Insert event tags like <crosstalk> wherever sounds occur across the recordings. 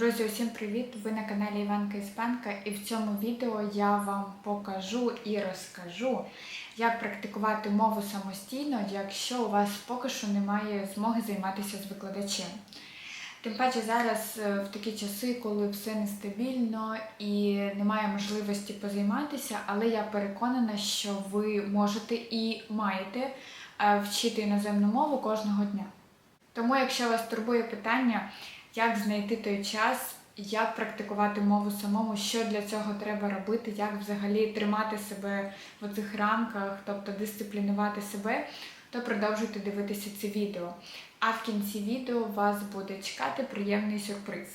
Друзі, усім привіт! Ви на каналі Іванка Іспанка, і в цьому відео я вам покажу і розкажу, як практикувати мову самостійно, якщо у вас поки що немає змоги займатися з викладачем. Тим паче зараз е, в такі часи, коли все нестабільно і немає можливості позайматися, але я переконана, що ви можете і маєте е, вчити іноземну мову кожного дня. Тому, якщо вас турбує питання, як знайти той час, як практикувати мову самому, що для цього треба робити, як взагалі тримати себе в цих рамках, тобто дисциплінувати себе, то продовжуйте дивитися це відео. А в кінці відео вас буде чекати приємний сюрприз.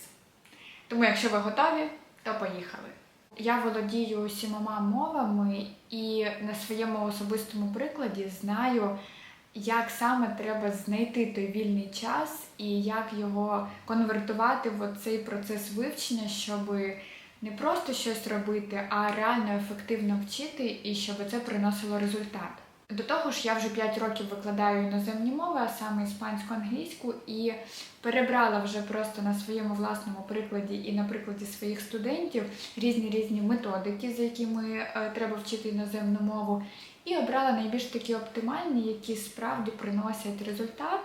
Тому, якщо ви готові, то поїхали. Я володію сімома мовами і на своєму особистому прикладі знаю, як саме треба знайти той вільний час і як його конвертувати в цей процес вивчення, щоб не просто щось робити, а реально ефективно вчити і щоб це приносило результат. До того ж, я вже 5 років викладаю іноземні мови, а саме іспанську англійську, і перебрала вже просто на своєму власному прикладі і на прикладі своїх студентів різні різні методики, за якими е, треба вчити іноземну мову, і обрала найбільш такі оптимальні, які справді приносять результат.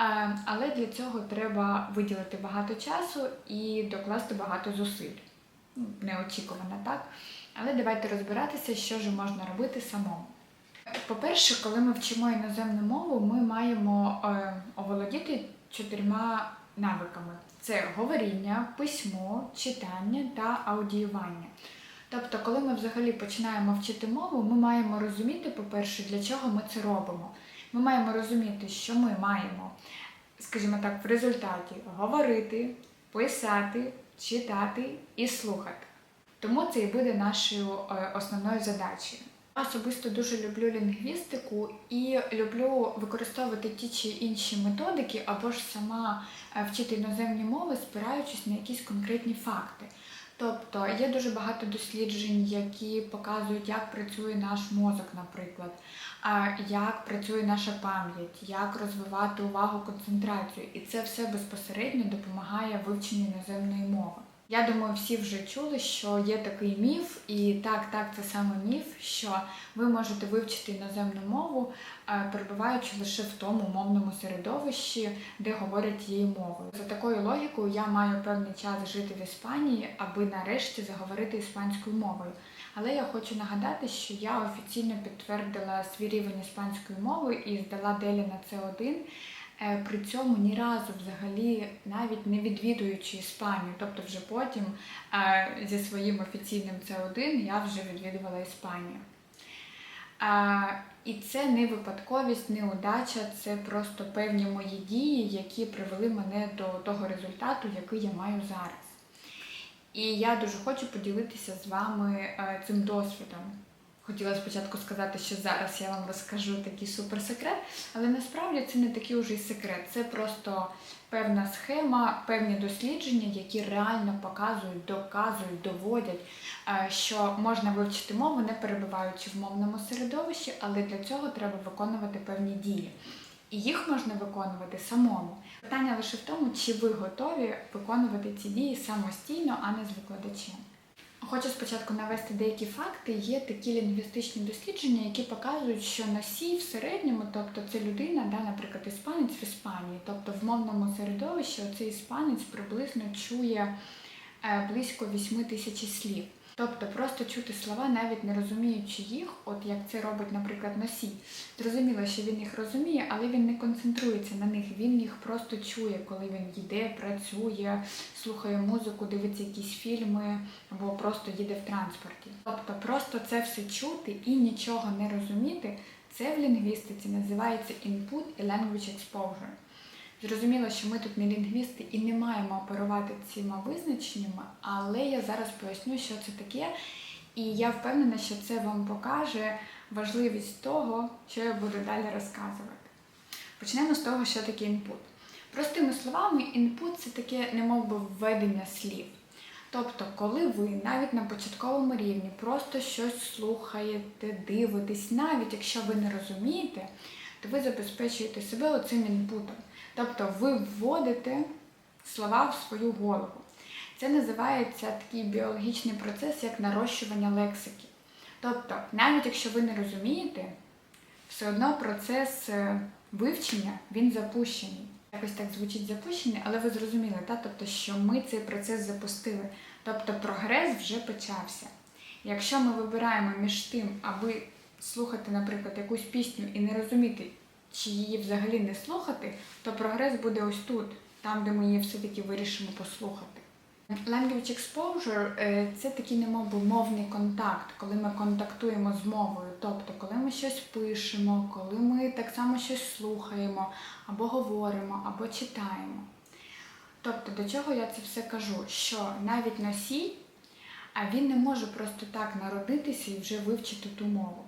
Е, Але для цього треба виділити багато часу і докласти багато зусиль. Ну, Неочікувано, так? Але давайте розбиратися, що ж можна робити самому. По-перше, коли ми вчимо іноземну мову, ми маємо е, оволодіти чотирма навиками: це говоріння, письмо, читання та аудіювання. Тобто, коли ми взагалі починаємо вчити мову, ми маємо розуміти, по-перше, для чого ми це робимо. Ми маємо розуміти, що ми маємо, скажімо так, в результаті говорити, писати, читати і слухати. Тому це і буде нашою е, основною задачею. Особисто дуже люблю лінгвістику і люблю використовувати ті чи інші методики, або ж сама е, вчити іноземні мови, спираючись на якісь конкретні факти. Тобто є дуже багато досліджень, які показують, як працює наш мозок, наприклад, як працює наша пам'ять, як розвивати увагу, концентрацію. І це все безпосередньо допомагає вивченню іноземної мови. Я думаю, всі вже чули, що є такий міф, і так, так, це саме міф, що ви можете вивчити іноземну мову, е, перебуваючи лише в тому мовному середовищі, де говорять її мовою. За такою логікою я маю певний час жити в Іспанії, аби нарешті заговорити іспанською мовою. Але я хочу нагадати, що я офіційно підтвердила свій рівень іспанської мови і здала делі на С1. Е, При цьому ні разу взагалі навіть не відвідуючи Іспанію, тобто вже потім е, зі своїм офіційним С1 я вже відвідувала Іспанію. Е, І це не випадковість, не удача, це просто певні мої дії, які привели мене до того результату, який я маю зараз. І я дуже хочу поділитися з вами е, цим досвідом. Хотіла спочатку сказати, що зараз я вам розкажу такий суперсекрет, але насправді це не такий уже й секрет. Це просто певна схема, певні дослідження, які реально показують, доказують, доводять, е, що можна вивчити мову, не перебуваючи в мовному середовищі, але для цього треба виконувати певні дії. І їх можна виконувати самому. Питання лише в тому, чи ви готові виконувати ці дії самостійно, а не з викладачем. Хочу спочатку навести деякі факти. Є такі лінгвістичні дослідження, які показують, що носій в середньому, тобто це людина, да, наприклад, іспанець в Іспанії, тобто в мовному середовищі цей іспанець приблизно чує е, близько 8 тисяч слів. Тобто просто чути слова, навіть не розуміючи їх, от як це робить, наприклад, носій. Зрозуміло, що він їх розуміє, але він не концентрується на них. Він їх просто чує, коли він йде, працює, слухає музику, дивиться якісь фільми або просто їде в транспорті. Тобто, просто це все чути і нічого не розуміти. Це в лінгвістиці називається input і language exposure. Зрозуміло, що ми тут не лінгвісти і не маємо оперувати цими визначеннями, але я зараз поясню, що це таке, і я впевнена, що це вам покаже важливість того, що я буду далі розказувати. Почнемо з того, що таке інпут. Простими словами, інпут це таке, немов би, введення слів. Тобто, коли ви навіть на початковому рівні просто щось слухаєте, дивитесь, навіть якщо ви не розумієте, то ви забезпечуєте себе оцим інпутом. Тобто ви вводите слова в свою голову. Це називається такий біологічний процес, як нарощування лексики. Тобто, навіть якщо ви не розумієте, все одно процес е, вивчення він запущений. Якось так звучить запущений, але ви зрозуміли, та? тобто, що ми цей процес запустили. Тобто прогрес вже почався. Якщо ми вибираємо між тим, аби слухати, наприклад, якусь пісню і не розуміти, чи її взагалі не слухати, то прогрес буде ось тут, там, де ми її все-таки вирішимо послухати. Language exposure е, це такий немов би мовний контакт, коли ми контактуємо з мовою. Тобто, коли ми щось пишемо, коли ми так само щось слухаємо, або говоримо, або читаємо. Тобто, до чого я це все кажу? Що навіть носій, а він не може просто так народитися і вже вивчити ту мову.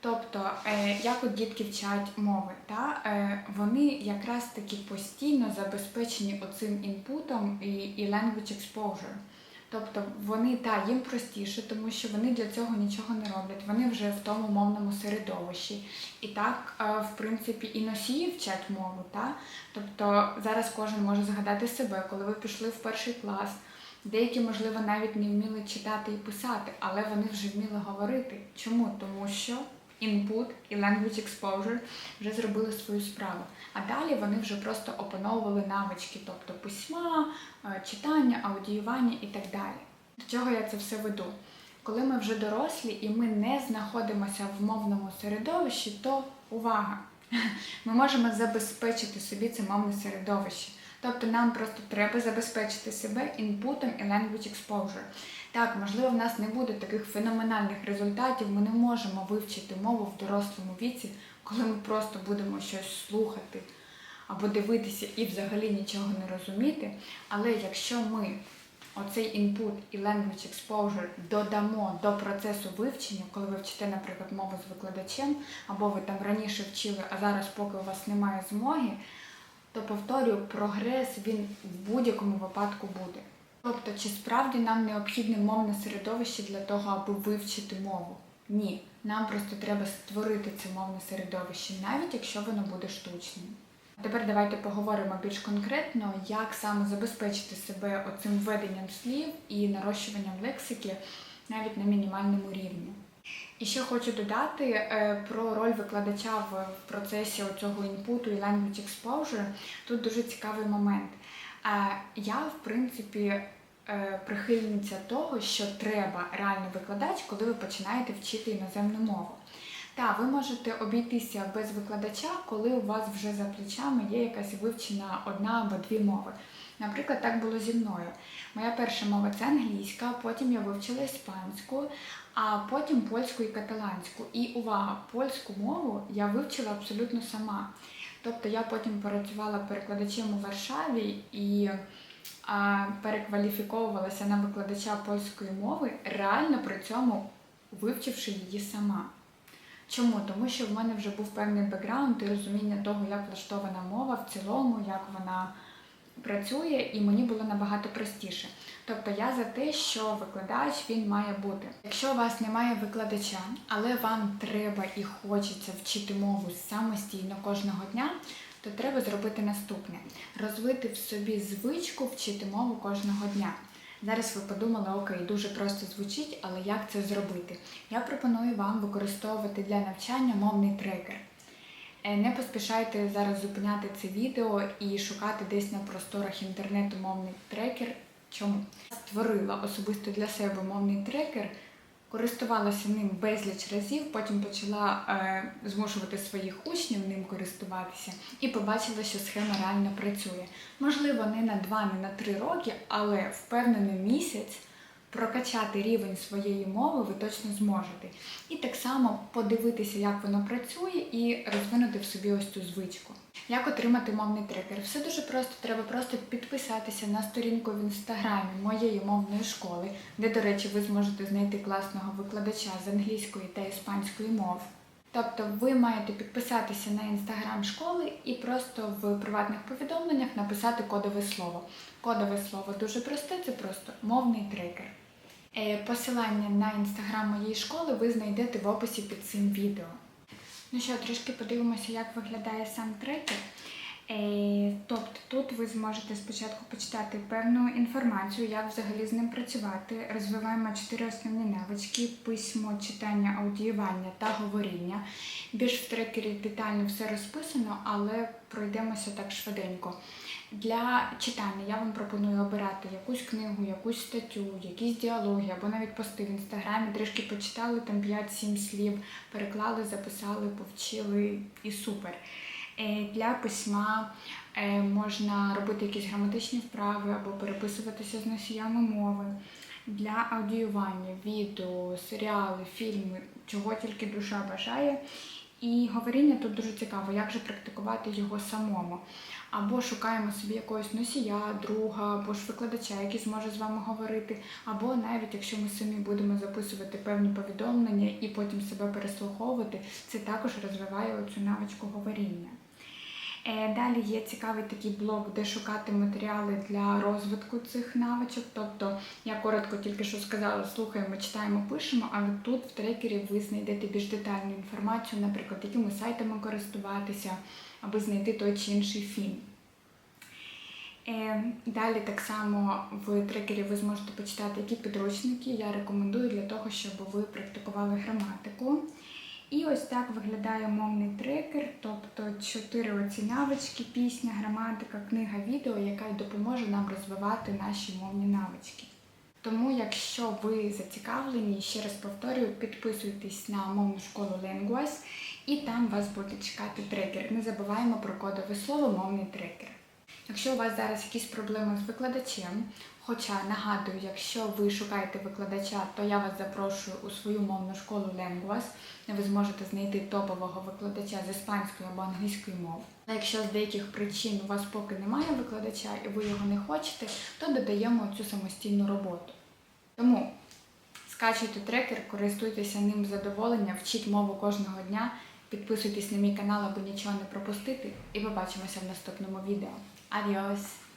Тобто, е, як от дітки вчать мови, та, е, вони якраз таки постійно забезпечені оцим інпутом і, і language exposure. Тобто вони та їм простіше, тому що вони для цього нічого не роблять. Вони вже в тому мовному середовищі. І так, е, в принципі, і носії вчать мову. Та? Тобто зараз кожен може згадати себе, коли ви пішли в перший клас. Деякі, можливо, навіть не вміли читати і писати, але вони вже вміли говорити. Чому? Тому що input і language exposure вже зробили свою справу. А далі вони вже просто опановували навички, тобто письма, е, читання, аудіювання і так далі. До чого я це все веду? Коли ми вже дорослі і ми не знаходимося в мовному середовищі, то увага! <laughs> Ми можемо забезпечити собі це мовне середовище. Тобто нам просто треба забезпечити себе інпутом і language exposure. Так, можливо, в нас не буде таких феноменальних результатів, ми не можемо вивчити мову в дорослому віці, коли ми просто будемо щось слухати або дивитися і взагалі нічого не розуміти. Але якщо ми оцей інпут і language exposure додамо до процесу вивчення, коли ви вчите, наприклад, мову з викладачем, або ви там раніше вчили, а зараз, поки у вас немає змоги, то повторюю, прогрес він в будь-якому випадку буде. Тобто, чи справді нам необхідне мовне середовище для того, аби вивчити мову? Ні. Нам просто треба створити це мовне середовище, навіть якщо воно буде штучним. Тепер давайте поговоримо більш конкретно, як саме забезпечити себе оцим введенням слів і нарощуванням лексики навіть на мінімальному рівні. І ще хочу додати е, про роль викладача в процесі цього інпуту і language exposure. Тут дуже цікавий момент. Е, Я, в принципі, прихильниця того, що треба реальний викладач, коли ви починаєте вчити іноземну мову. Так, ви можете обійтися без викладача, коли у вас вже за плечами є якась вивчена одна або дві мови. Наприклад, так було зі мною. Моя перша мова це англійська, потім я вивчила іспанську, а потім польську і каталанську. І увага, польську мову я вивчила абсолютно сама. Тобто я потім працювала перекладачем у Варшаві і перекваліфіковувалася на викладача польської мови, реально при цьому вивчивши її сама. Чому? Тому що в мене вже був певний бекграунд і розуміння того, як влаштована мова в цілому, як вона працює, і мені було набагато простіше. Тобто я за те, що викладач він має бути. Якщо у вас немає викладача, але вам треба і хочеться вчити мову самостійно кожного дня, то треба зробити наступне: розвити в собі звичку вчити мову кожного дня. Зараз ви подумали, окей, дуже просто звучить, але як це зробити? Я пропоную вам використовувати для навчання мовний трекер. Е, Не поспішайте зараз зупиняти це відео і шукати десь на просторах інтернету мовний трекер. Чому? Створила особисто для себе мовний трекер, користувалася ним безліч разів, потім почала е, змушувати своїх учнів ним користуватися і побачила, що схема реально працює. Можливо, не на два, не на три роки, але впевнений місяць прокачати рівень своєї мови ви точно зможете. І так само подивитися, як воно працює, і розвинути в собі ось цю звичку. Як отримати мовний трекер? Все дуже просто. Треба просто підписатися на сторінку в інстаграмі моєї мовної школи, де, до речі, ви зможете знайти класного викладача з англійської та іспанської мов. Тобто ви маєте підписатися на інстаграм школи і просто в приватних повідомленнях написати кодове слово. Кодове слово дуже просте, це просто мовний трекер. Е, Посилання на інстаграм моєї школи ви знайдете в описі під цим відео. Ну що, трішки подивимося, як виглядає сам трекер. Е, Тобто тут ви зможете спочатку почитати певну інформацію, як взагалі з ним працювати. Розвиваємо чотири основні навички: письмо, читання, аудіювання та говоріння. Більш в трекері детально все розписано, але пройдемося так швиденько. Для читання я вам пропоную обирати якусь книгу, якусь статтю, якісь діалоги або навіть пости в інстаграмі, трішки почитали там 5-7 слів, переклали, записали, повчили і супер. Е, Для письма е, можна робити якісь граматичні вправи або переписуватися з носіями мови. Для аудіювання, відео, серіали, фільми, чого тільки душа бажає. І говоріння тут дуже цікаво, як же практикувати його самому. Або шукаємо собі якогось носія, друга, або ж викладача, який зможе з вами говорити, або навіть якщо ми самі будемо записувати певні повідомлення і потім себе переслуховувати, це також розвиває цю навичку говоріння. Е, Далі є цікавий такий блок, де шукати матеріали для розвитку цих навичок. Тобто, я коротко тільки що сказала, слухаємо, читаємо, пишемо, але тут в трекері ви знайдете більш детальну інформацію, наприклад, якими сайтами користуватися, аби знайти той чи інший фільм. Е, Далі так само в трекері ви зможете почитати, які підручники я рекомендую для того, щоб ви практикували граматику. І ось так виглядає мовний трекер, тобто чотири оці навички, пісня, граматика, книга, відео, яка й допоможе нам розвивати наші мовні навички. Тому, якщо ви зацікавлені, ще раз повторюю, підписуйтесь на мовну школу Linguas і там вас буде чекати трекер. Не забуваємо про кодове слово мовний трекер. Якщо у вас зараз якісь проблеми з викладачем, хоча нагадую, якщо ви шукаєте викладача, то я вас запрошую у свою мовну школу Lenguas, де ви зможете знайти топового викладача з іспанської або англійської мови. А якщо з деяких причин у вас поки немає викладача і ви його не хочете, то додаємо цю самостійну роботу. Тому скачуйте трекер, користуйтеся ним з задоволенням, вчіть мову кожного дня, підписуйтесь на мій канал, аби нічого не пропустити, і побачимося в наступному відео. Адіос!